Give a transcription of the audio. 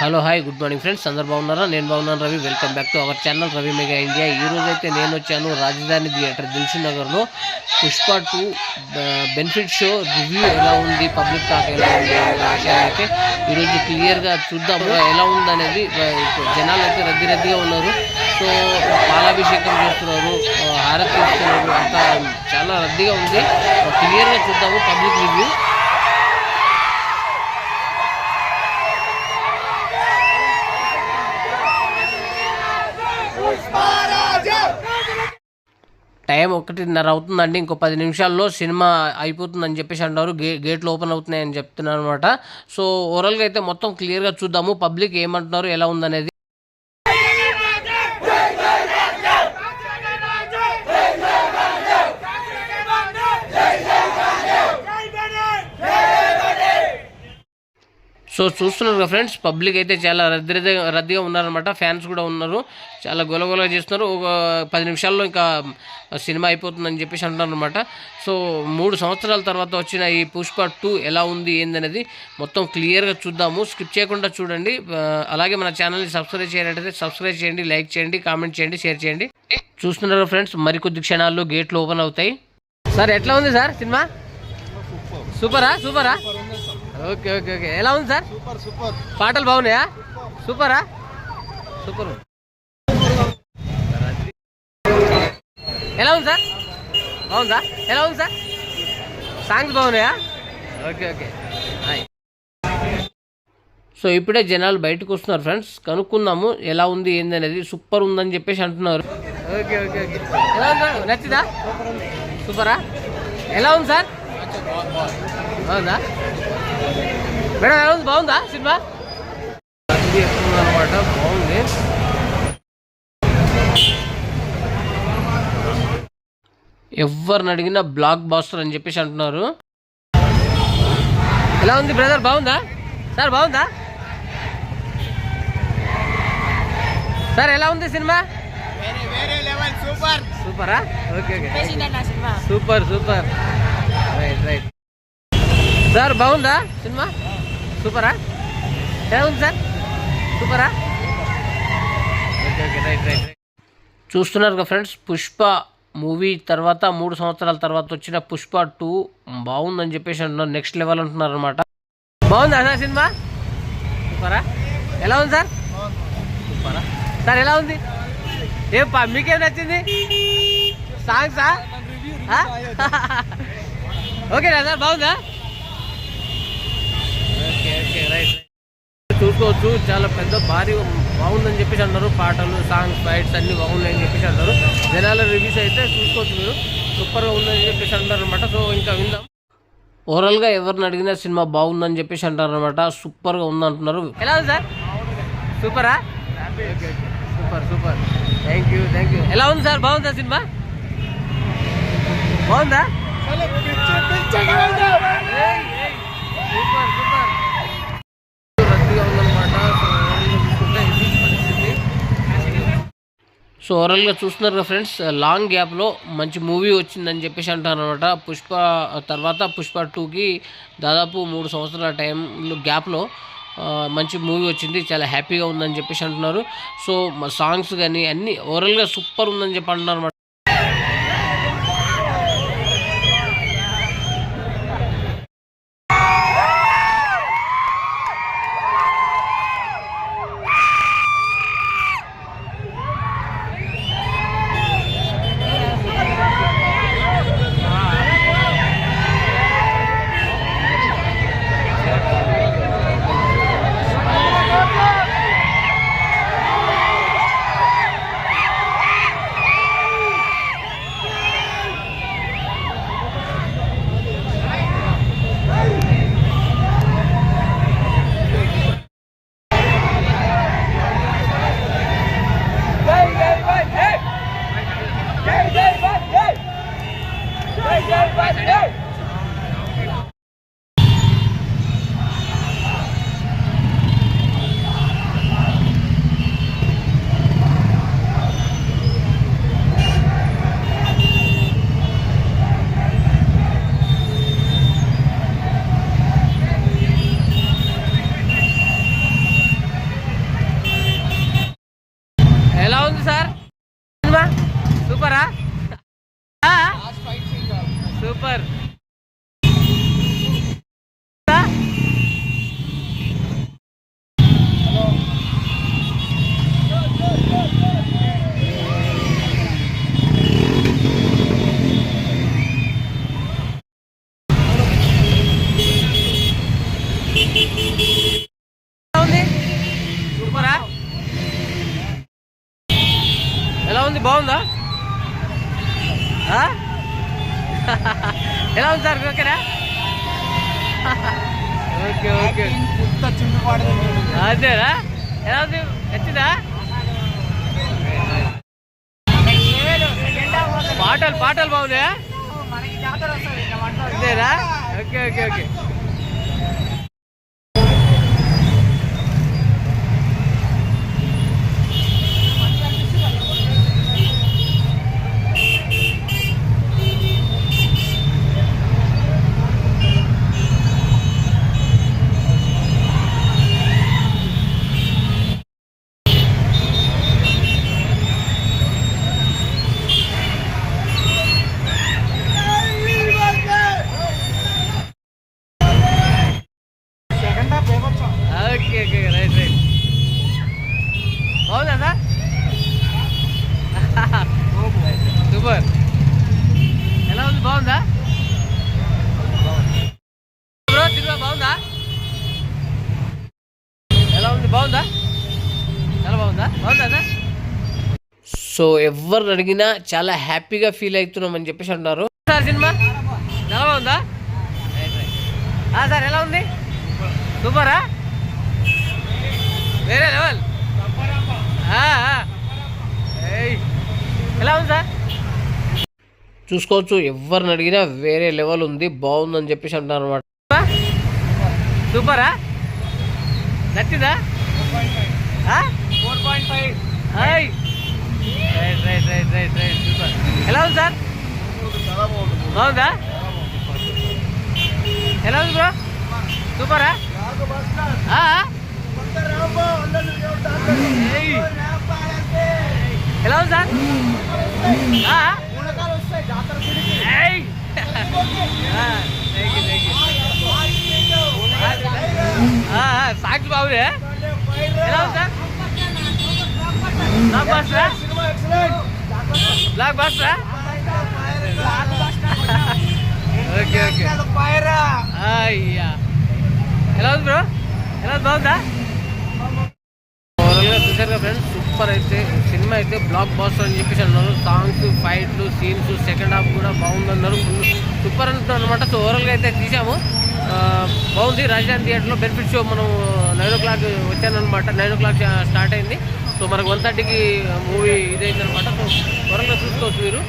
Hello hi good morning friends. అందరు బాగున్నారా? నేను బాగున్నాను Ravi. Welcome back to our channel Ravi mega India. ఈ రోజు అయితే నేను వచ్చాను రాజధాని థియేటర్ దిల్సీ నగర్లో. Pushpa two benefit show review ఎలా ఉంది? పబ్లిక్ టాక్ ఎలా ఉంది? అనే విషయాన్ని అయితే ఈరోజు క్లియర్గా చూద్దాము. ఎలా ఉంది అనేది జనాలు అయితే రద్దీ రద్దీగా ఉన్నారు. సో పాలాభిషేకం చేస్తున్నారు. హారతి ఇస్తున్నారు. అంతా చాలా రద్దీగా ఉంది. క్లియర్గా చూద్దాము పబ్లిక్ రివ్యూ. టైం ఒకటిన్నర అవుతుందండి. ఇంకో పది నిమిషాల్లో సినిమా అయిపోతుందని చెప్పేసి అంటారు. గే గేట్లు ఓపెన్ అవుతున్నాయని చెప్తున్నారు అనమాట సో ఓవరాల్గా అయితే మొత్తం క్లియర్గా చూద్దాము. పబ్లిక్ ఏమంటున్నారు ఎలా ఉందనేది సో చూస్తున్నారు ఫ్రెండ్స్ పబ్లిక్ అయితే చాలా రద్దీ రద్దీగా ఉన్నారనమాట ఫ్యాన్స్ కూడా ఉన్నారు. చాలా గొలగొల చేస్తున్నారు. ఒక పది నిమిషాల్లో ఇంకా సినిమా అయిపోతుందని చెప్పేసి అంటున్నారు అనమాట సో మూడు సంవత్సరాల తర్వాత వచ్చిన ఈ పుష్ప టూ ఎలా ఉంది ఏందనేది మొత్తం క్లియర్గా చూద్దాము. స్కిప్ చేయకుండా చూడండి. అలాగే మన ఛానల్ని సబ్స్క్రైబ్ చేయాలంటే సబ్స్క్రైబ్ చేయండి లైక్ చేయండి కామెంట్ చేయండి షేర్ చేయండి. చూస్తున్నారు ఫ్రెండ్స్ మరికొద్ది క్షణాల్లో గేట్లు ఓపెన్ అవుతాయి. సార్ ఎట్లా ఉంది సార్ సినిమా? సూపరా సూపరా? Okay okay okay. ఎలా ఉంది సార్? Super super. పాటలు బాగున్నాయా? సూపరా. సూపర్? ఎలా ఉంది సార్? బాగుందా? ఎలా ఉంది సార్? సాంగ్స్ బాగున్నాయా? Okay okay. హాయ్. సో ఇప్పుడే జనాలు బయటకు వస్తున్నారు ఫ్రెండ్స్. కనుక్కుందాము ఎలా ఉంది ఏంది అనేది సూపర్ ఉందని చెప్పేసి అంటున్నారు. Okay okay okay. ఎలా ఉంది సార్? నచ్చిందా? సూపరా? ఎలా ఉంది సార్? బాగుందా? మేడం ఎలా ఉంది? బాగుందా సినిమా? అనమాట బాగుంది. ఎవరిని అడిగినా బ్లాక్ బాస్టర్ అని చెప్పేసి అంటున్నారు. ఎలా ఉంది బ్రదర్? బాగుందా? సార్ బాగుందా? సార్ ఎలా ఉంది సినిమా? వేరే వేరే level super. సూపరా? Okay okay. Super super. Right right. Sir బాగుందా సినిమా? సూపరా? ఎలా ఉంది సార్? సూపరా? ఓకే ఓకే రైట్ రైట్ చూస్తున్నారు కదా ఫ్రెండ్స్ పుష్ప మూవీ తర్వాత మూడు సంవత్సరాల తర్వాత వచ్చిన పుష్ప టూ బాగుందని చెప్పేసి అంటున్నారు నెక్స్ట్ లెవెల్ అంటున్నారు అనమాట బాగుందా సార్ సినిమా? సూపరా? ఎలా ఉంది సార్? సూపరా. సార్ ఎలా ఉంది? ఏం పా మీకేం నచ్చింది? సాంగ్సా? ఓకేనా సార్ బాగుందా? ఓకే ఓకే రైట్ చూసుకోవచ్చు చాలా పెద్ద భారీ బాగుందని చెప్పేసి అన్నారు పాటలు సాంగ్స్ ఫైట్స్ అన్ని బాగున్నాయని చెప్పేసి అంటారు. జనాల రివ్యూస్ అయితే చూసుకోవచ్చు మీరు. సూపర్గా ఉందని చెప్పేసి అంటారు అనమాట సో ఇంకా విందాం. ఓవరాల్గా ఎవరిని అడిగినా సినిమా బాగుందని చెప్పేసి అంటారు అనమాట సూపర్గా ఉందంటున్నారు. ఎలా ఉంది sir? సూపరా? Super super. Thank you thank you ఎలా ఉంది సార్? బాగుందా సినిమా? బాగుందా? సో ఓవరాల్గా చూస్తున్నారు కదా ఫ్రెండ్స్ లాంగ్ గ్యాప్లో మంచి మూవీ వచ్చిందని చెప్పేసి అంటారు అనమాట పుష్ప తర్వాత పుష్ప టూకి దాదాపు మూడు సంవత్సరాల టైం గ్యాప్లో మంచి మూవీ వచ్చింది. చాలా హ్యాపీగా ఉందని చెప్పేసి అంటున్నారు. సో సాంగ్స్ కానీ అన్నీ ఓవరాల్గా సూపర్ ఉందని చెప్పి అంటున్నారు ఉంది బాగుందా? ఎలా ఉంది సార్? ఓకేనా? Okay okay. అదేనా? ఎలా ఉంది? నచ్చిందా? పాటలు పాటలు బాగున్నాయా? మాట్లాడు. అంతేనా? Okay okay okay second half బేబచ్చా. Okay okay right right బాగుందా సార్ సూపర్ ఎలా ఉంది బాగుందా? బ్రో తిరుగు బాగుందా? ఎలా ఉంది? బాగుందా? చాలా బాగుందా? బాగుందా సో ఎవరు అడిగినా చాలా హ్యాపీగా ఫీల్ అవుతున్నాం అని చెప్పేసి అంటున్నారు. Sir cinema? చాలా బాగుందా? సార్ ఎలా ఉంది? సూపరా? వేరే లెవెల్. ఎలా ఉంది సార్? చూసుకోవచ్చు. ఎవరిని అడిగినా వేరే లెవెల్ ఉంది బాగుందని చెప్పేసి అంటారు అనమాట సూపరా? నచ్చిందా? Right right right right right ఎలా ఉంది సార్? బాగుందా? ఎలా ఉంది బ్రో? సూపరా? ఎలా ఉంది సార్? సాక్షి బాబుదే ఎలా సార్ బ్లాక్ బాస్టరా బ్లాక్ బాస్టరా ఓకే ఓకే అయ్యా ఎలా ఉంది బ్రో ఎలా ఉంది బాగుందా ఓవరాల్గా చూసారు కదా ఫ్రెండ్స్ సూపర్ అయితే సినిమా అయితే బ్లాక్ బాస్టర్ అని చెప్పేసి అన్నారు. సాంగ్స్ ఫైట్లు సీన్స్ సెకండ్ హాఫ్ కూడా బాగుందన్నారు. సూపర్ అంటున్నారు అనమాట సో ఓవరాల్గా అయితే తీసాము. బాగుంది. రాజధాని థియేటర్లో బెనిఫిట్ షో మనం నైన్ ఓ క్లాక్ వచ్చానమాట నైన్ ఓ క్లాక్ స్టార్ట్ అయింది. సో మనకు వన్ థర్టీకి మూవీ ఇదైందనమాట సో ఓవరాల్గా చూసుకోవచ్చు మీరు.